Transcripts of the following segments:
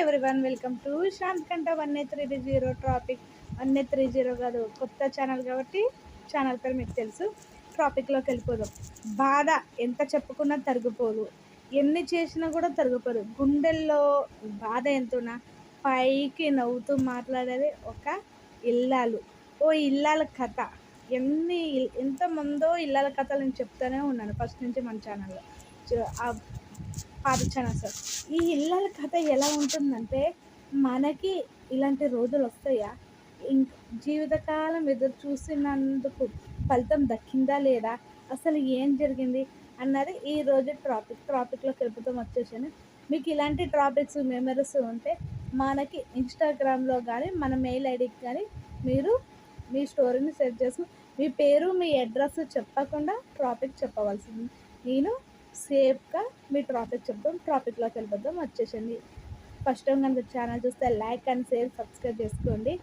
ఎవరి one welcome to Shanth Kanta one A three zero traffic one A three zero కాదు కొత్త channel కాబట్టి channel పేరు మీకు తెలుసు. ట్రాఫిక్లోకి వెళ్ళిపోదాం. బాధ ఎంత చెప్పుకున్నా తరిగిపోదు. ఎన్ని చేసినా కూడా తరిగిపోదు. గుండెల్లో బాధ ఎంతున్నా పైకి నవ్వుతూ మాట్లాడేది ఒక ఇల్లాలు. ఓ ఇల్లాల కథ. ఎన్ని ఎంతమందో ఇల్లాల కథలు నేను చెప్తూనే ఉన్నాను ఫస్ట్ నుంచి మన ఛానల్లో పాటించాను అసలు ఈ ఇల్లాల కథ ఎలా ఉంటుందంటే మనకి ఇలాంటి రోజులు వస్తాయా? ఇంక జీవితకాలం ఎదురు చూసినందుకు ఫలితం దక్కిందా లేదా? అసలు ఏం జరిగింది? అన్నది ఈ రోజు ట్రాపిక్ ట్రాపిక్లో వెళ్ళిపోతాం వచ్చేసాను. మీకు ఇలాంటి ట్రాపిక్స్ మెమరీస్ ఉంటే మనకి ఇన్స్టాగ్రామ్లో కానీ మన మెయిల్ ఐడికి కానీ మీరు మీ స్టోరీని సెట్ చేసుకుని మీ పేరు మీ అడ్రస్ చెప్పకుండా ట్రాపిక్ చెప్పవలసింది. నేను సేఫ్గా మీ ట్రాఫిక్ చెప్తాం ట్రాఫిక్లోకి వెళ్ళిపోద్దాం వచ్చేసండి ఫస్ట్ టైం కనుక ఛానల్ చూస్తే లైక్ అండ్ షేర్ సబ్స్క్రైబ్ చేసుకోండి.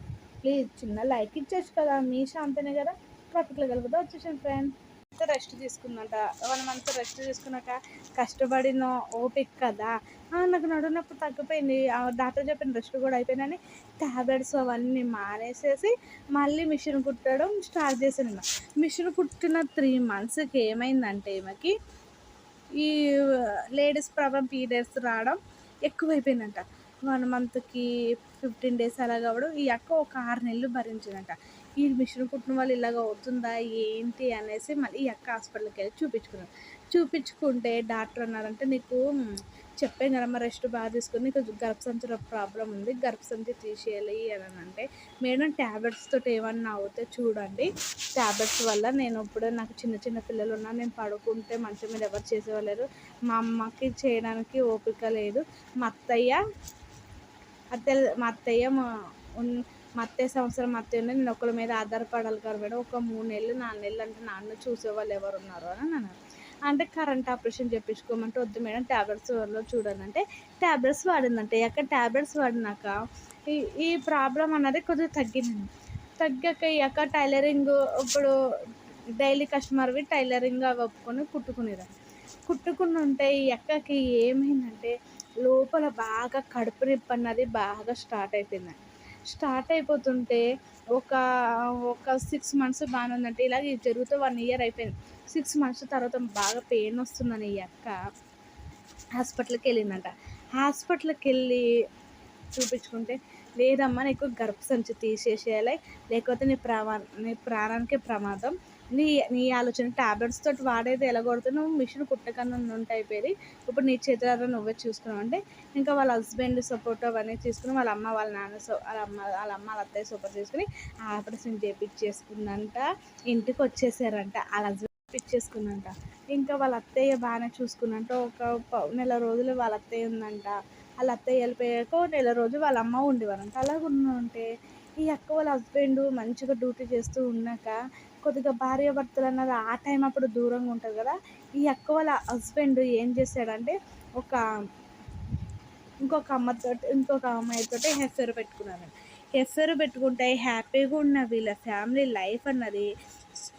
ప్లీజ్ చిన్న లైక్ ఇచ్చేసి కదా మీ శాంతనే కదా. ట్రాఫిక్లోకి వెళ్ళిపోతాం వచ్చేసాను ఫ్రెండ్స్ అంతా రెస్ట్ తీసుకుందంట. వన్ మంత్ రెస్ట్ తీసుకున్నాక కష్టపడిన ఓపిక కదా. నాకు నడునప్పుడు తగ్గిపోయింది. డాక్టర్ చెప్పిన రెస్ట్ కూడా అయిపోయిందని ట్యాబ్లెట్స్ అవన్నీ మానేసేసి మళ్ళీ మిషన్ కుట్టడం స్టార్ట్ చేశాను. మిషన్ కుట్టిన త్రీ మంత్స్కి ఏమైందంటే ఈమెకి ఈ uh, లేడీస్ ప్రాబ్లం పీరియడ్స్ రావడం ఎక్కువైపోయిందంట. వన్ మంత్కి ఫిఫ్టీన్ డేస్ అలా కావడం ఈ అక్క ఒక ఆరు నెలలు భరించిందంట. ఈ మిషన్ కుట్టిన వాళ్ళు ఇలాగ అవుతుందా ఏంటి అనేసి మళ్ళీ ఈ అక్క హాస్పిటల్కి వెళ్ళి చూపించుకున్నాను చూపించుకుంటే డాక్టర్ అన్నారంటే నీకు చెప్పాను కదమ్మా రెస్ట్ బాగా తీసుకుని కొంచెం గర్భసంచిలో ప్రాబ్లం ఉంది. గర్భసంచి తీసేయాలి అని అంటే మేడం ట్యాబ్లెట్స్ తోటి ఏమన్నా అవుతే చూడండి. ట్యాబ్లెట్స్ వల్ల నేను ఇప్పుడు నాకు చిన్న చిన్న పిల్లలు ఉన్నా నేను పడుకుంటే మంచం మీద ఎవరు చేసేవాళ్ళు మా అమ్మకి చేయడానికి ఓపిక లేదు. మా అత్తయ్య అత్తయ్య మా అత్తయ్య మా అత్తయ్య సంవత్సరం మా అత్తయ్య నేను ఒకరి మీద ఆధారపడాలి కదా మేడం. ఒక మూడు నెలలు నాలుగు నెలలు అంటే నాన్న చూసేవాళ్ళు ఎవరు ఉన్నారు అని అన్నారు. అంటే కరెంట్ ఆపరేషన్ చేయించుకోమంటే వద్దు మేడం. ట్యాబ్లెట్స్ చూడాలంటే ట్యాబ్లెట్స్ వాడిందంటే. అక్కడ ట్యాబ్లెట్స్ వాడినాక ఈ ఈ ప్రాబ్లం అన్నది కొద్దిగా తగ్గింది. తగ్గాక ఈ అక్క టైలరింగ్ ఇప్పుడు డైలీ కస్టమర్వి టైలరింగ్ అవి ఒప్పుకొని కుట్టుకునేది కుట్టుకుని ఉంటే ఈ అక్కకి ఏమైందంటే లోపల బాగా కడుపు నొప్పి అన్నది బాగా స్టార్ట్ అయిపోయిందండి స్టార్ట్ అయిపోతుంటే ఒక ఒక సిక్స్ మంత్స్ బాగానే ఉందంటే ఇలాగ జరుగుతూ వన్ ఇయర్ అయిపోయింది. సిక్స్ మంత్స్ తర్వాత బాగా పెయిన్ వస్తుందని ఈ అక్క హాస్పిటల్కి వెళ్ళిందంట. హాస్పిటల్కి వెళ్ళి చూపించుకుంటే లేదమ్మా నీకు గర్భసంచి తీసేసేయాలి లేకపోతే నీ ప్రాణా నీ ప్రాణానికే ప్రమాదం నీ నీ ఆలోచన ట్యాబ్లెట్స్ తోటి వాడేది ఎలా కొడుతున్నావు? మిషన్ కుట్టకన్నా ఉంటాయి అయిపోయి ఇప్పుడు నీ చేతులారా నువ్వే చూసుకున్నావు అంటే ఇంకా వాళ్ళ హస్బెండ్ సపోర్ట్ అవన్నీ తీసుకుని వాళ్ళ అమ్మ వాళ్ళ నాన్న సో వాళ్ళ అమ్మ వాళ్ళ అమ్మ వాళ్ళ అత్తయ్య సపోర్ట్ తీసుకుని ఆపరేషన్ చేపించేసుకుందంట ఇంటికి వచ్చేసారంట. వాళ్ళ హస్బెండ్ ఇచ్చేసుకుందంట ఇంకా వాళ్ళ అత్తయ్య బాగానే చూసుకున్నంట ఒక నెల రోజులు వాళ్ళ అత్తయ్య ఉందంట. వాళ్ళ అత్తయ్య వెళ్ళిపోయాక నెల రోజు వాళ్ళ అమ్మ ఉండేవారంట. అలాగ ఉంటే ఈ అక్క వాళ్ళ హస్బెండ్ మంచిగా డ్యూటీ చేస్తూ ఉన్నాక కొద్దిగా భార్య భర్తలు అన్నది ఆ టైం అప్పుడు దూరంగా ఉంటుంది కదా ఈ అక్క వాళ్ళ హస్బెండ్ ఏం చేశాడంటే ఒక ఇంకొక అమ్మతో ఇంకొక అమ్మాయితో హెఫ్ఫేర్ పెట్టుకున్నాను హెఫ్ఫేర్ పెట్టుకుంటే హ్యాపీగా ఉన్న వీళ్ళ ఫ్యామిలీ లైఫ్ అన్నది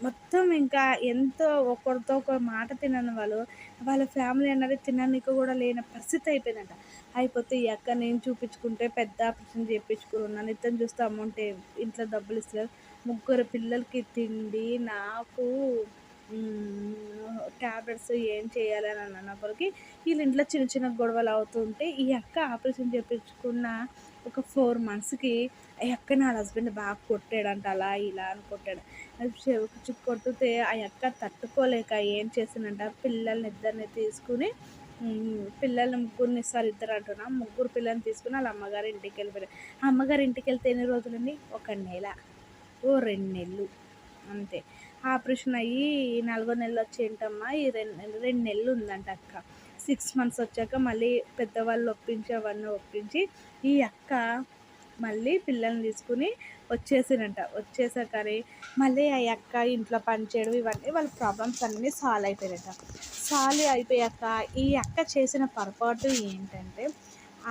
మొత్తం ఇంకా ఎంతో ఒకరితో ఒక మాట తినని వాళ్ళు వాళ్ళ ఫ్యామిలీ అన్నది తినడానికి కూడా లేని పరిస్థితి అయిపోయిందంట. అయిపోతే ఈ అక్క నేను చూపించుకుంటే పెద్ద ఆపరేషన్ చేయించుకున్నాను ఇతను చూస్తే అమౌంట్ ఇంట్లో డబ్బులు ఇస్తారు ముగ్గురు పిల్లలకి తిండి నాకు ట్యాబ్లెట్స్ ఏం చేయాలని అన్నప్పటికీ వీళ్ళ ఇంట్లో చిన్న చిన్న గొడవలు అవుతుంటే ఈ అక్క ఆపరేషన్ చేయించుకున్న ఒక ఫోర్ మంత్స్కి అక్క నా హస్బెండ్ బాగా కొట్టాడంట అలా ఇలా అని కొట్టాడు. కొట్టితే ఆ అక్క తట్టుకోలేక ఏం చేసిందంట పిల్లల్ని ఇద్దరిని తీసుకుని పిల్లల్ని ముగ్గురిని సార్ ఇద్దరు అంటున్నా ముగ్గురు పిల్లల్ని తీసుకుని వాళ్ళ అమ్మగారి ఇంటికి వెళ్ళిపోయారు. అమ్మగారి ఇంటికి వెళ్తే ఎన్ని రోజులండి? ఒక నెల. ఓ రెండు నెలలు. అంతే. ఆపరేషన్ అయ్యి నాలుగో నెలలు వచ్చేంటమ్మా ఈ రెండు రెండు నెలలు ఉందంట అక్క. సిక్స్ మంత్స్ వచ్చాక మళ్ళీ పెద్దవాళ్ళు ఒప్పించి అవన్నీ ఒప్పించి ఈ అక్క మళ్ళీ పిల్లల్ని తీసుకుని వచ్చేసినంట వచ్చేసాకని మళ్ళీ ఆ అక్క ఇంట్లో పనిచేయడం ఇవన్నీ వాళ్ళ ప్రాబ్లమ్స్ అన్నీ సాల్వ్ అయిపోయినట సాల్వ్ అయిపోయాక ఈ అక్క చేసిన పొరపాటు ఏంటంటే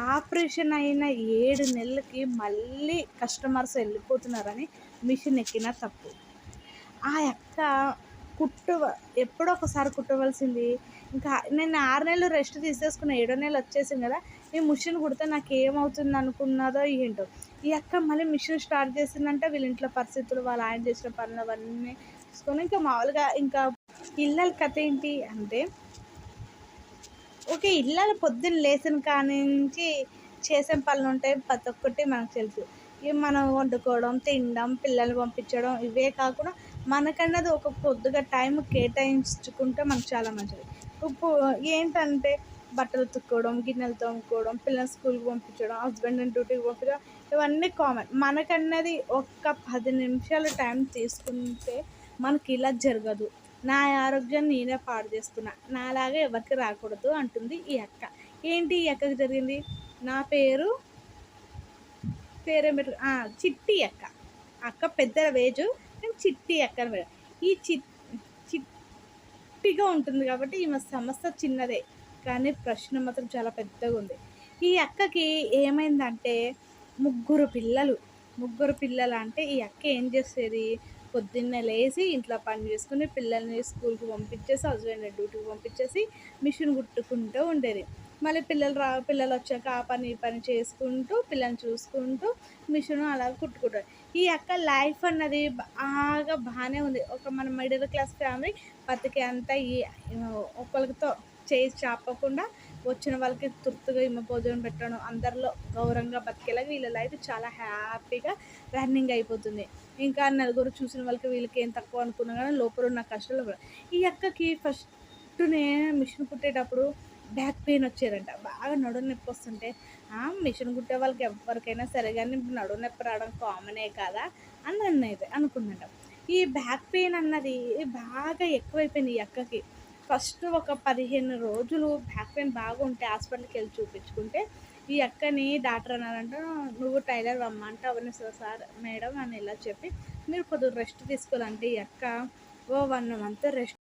ఆపరేషన్ అయిన ఏడు నెలలకి మళ్ళీ కస్టమర్స్ వెళ్ళిపోతున్నారని మిషన్ ఎక్కిన తప్పు. ఆ అక్క కుట్టు ఎప్పుడో ఒకసారి కుట్టవలసింది. ఇంకా నేను ఆరు నెలలు రెస్ట్ తీసేసుకున్న ఏడో నెలలు వచ్చేసింది కదా ఈ మిషన్ కుడితే నాకు ఏమవుతుంది అనుకున్నదో ఏంటో. ఈ అక్క మళ్ళీ మిషన్ స్టార్ట్ చేసిందంటే వీళ్ళ ఇంట్లో పరిస్థితులు వాళ్ళు ఆయన చేసిన పనులు అవన్నీ చూసుకొని ఇంకా మామూలుగా ఇంకా ఇళ్ళ కథ ఏంటి అంటే ఓకే ఇళ్ళ పొద్దున్న లేచిన కానించి చేసే పనులు ఉంటాయి ప్రతి ఒక్కటి మనకు తెలుసు. ఇవి మనం వండుకోవడం తినడం పిల్లల్ని పంపించడం ఇవే కాకుండా మనకన్నది ఒక కొద్దిగా టైం కేటాయించుకుంటే మనకు చాలా మంచిది. ఇప్పుడు ఏంటంటే బట్టలు ఉతుక్కోవడం గిన్నెలు తోముకోవడం పిల్లల్ని స్కూల్కి పంపించడం హస్బెండ్ని డ్యూటీకి పంపించడం ఇవన్నీ కామన్ మనకన్నది ఒక్క పది నిమిషాలు టైం తీసుకుంటే మనకి ఇలా జరగదు. నా ఆరోగ్యం నేనే పాడు చేస్తున్నా. నాలాగా ఎవరికి రాకూడదు అంటుంది ఈ అక్క. ఏంటి ఈ అక్కకి జరిగింది? నా పేరు పేరేం పెట్టు చిట్టి అక్క. అక్క పెద్ద వేజు నేను చిట్టి అక్క అని ఈ చి చిట్టిగా ఉంటుంది కాబట్టి ఈమె సమస్య చిన్నదే కానీ ప్రశ్న మాత్రం చాలా పెద్దగా ఉంది. ఈ అక్కకి ఏమైందంటే ముగ్గురు పిల్లలు ముగ్గురు పిల్లలు అంటే ఈ అక్క ఏం చేసేది? పొద్దున్నే లేచి ఇంట్లో పని చేసుకుని పిల్లల్ని స్కూల్కి పంపించేసి హస్బెండ్ డ్యూటీకి పంపించేసి మిషన్ కుట్టుకుంటూ ఉండేది. మళ్ళీ పిల్లలు రా పిల్లలు వచ్చాక ఆ పని ఈ పని చేసుకుంటూ పిల్లల్ని చూసుకుంటూ మిషన్ అలా కుట్టుకుంటారు. ఈ అక్క లైఫ్ అన్నది బాగా బాగానే ఉంది. ఒక మన మిడిల్ క్లాస్ ఫ్యామిలీ బతికే అంతా ఈ ఒకరితో చేయి చాపకుండా వచ్చిన వాళ్ళకి తృప్తిగా ఇమ్మ భోజనం పెట్టడం అందరిలో గౌరవంగా బతికేలాగా వీళ్ళ లైఫ్ చాలా హ్యాపీగా రన్నింగ్ అయిపోతుంది. ఇంకా నలుగురు చూసిన వాళ్ళకి వీళ్ళకి ఏం తక్కువ అనుకున్నా కానీ లోపల ఉన్న కష్టాలు ఈ అక్కకి ఫస్ట్నే మిషన్ కుట్టేటప్పుడు బ్యాక్ పెయిన్ వచ్చేదంట. బాగా నడుము నొప్పి వస్తుంటే మిషన్ కుట్టే వాళ్ళకి ఎవరికైనా సరే కానీ నడుము నొప్పి రావడం కామనే కదా? అని అన్నది అనుకున్నట ఈ బ్యాక్ పెయిన్ అన్నది బాగా ఎక్కువైపోయింది ఈ అక్కకి. ఫస్ట్ ఒక పదిహేను రోజులు బ్యాక్ పెయిన్ బాగుంటే హాస్పిటల్కి వెళ్ళి చూపించుకుంటే ఈ అక్కని డాక్టర్ అన్నారంట నువ్వు టైలర్ రమ్మంటే అవన్నీ సార్ మేడం అని ఇలా చెప్పి మీరు కొద్దిగా రెస్ట్ తీసుకోవాలంటే ఈ అక్క. ఓ వన్ మంత్ రెస్ట్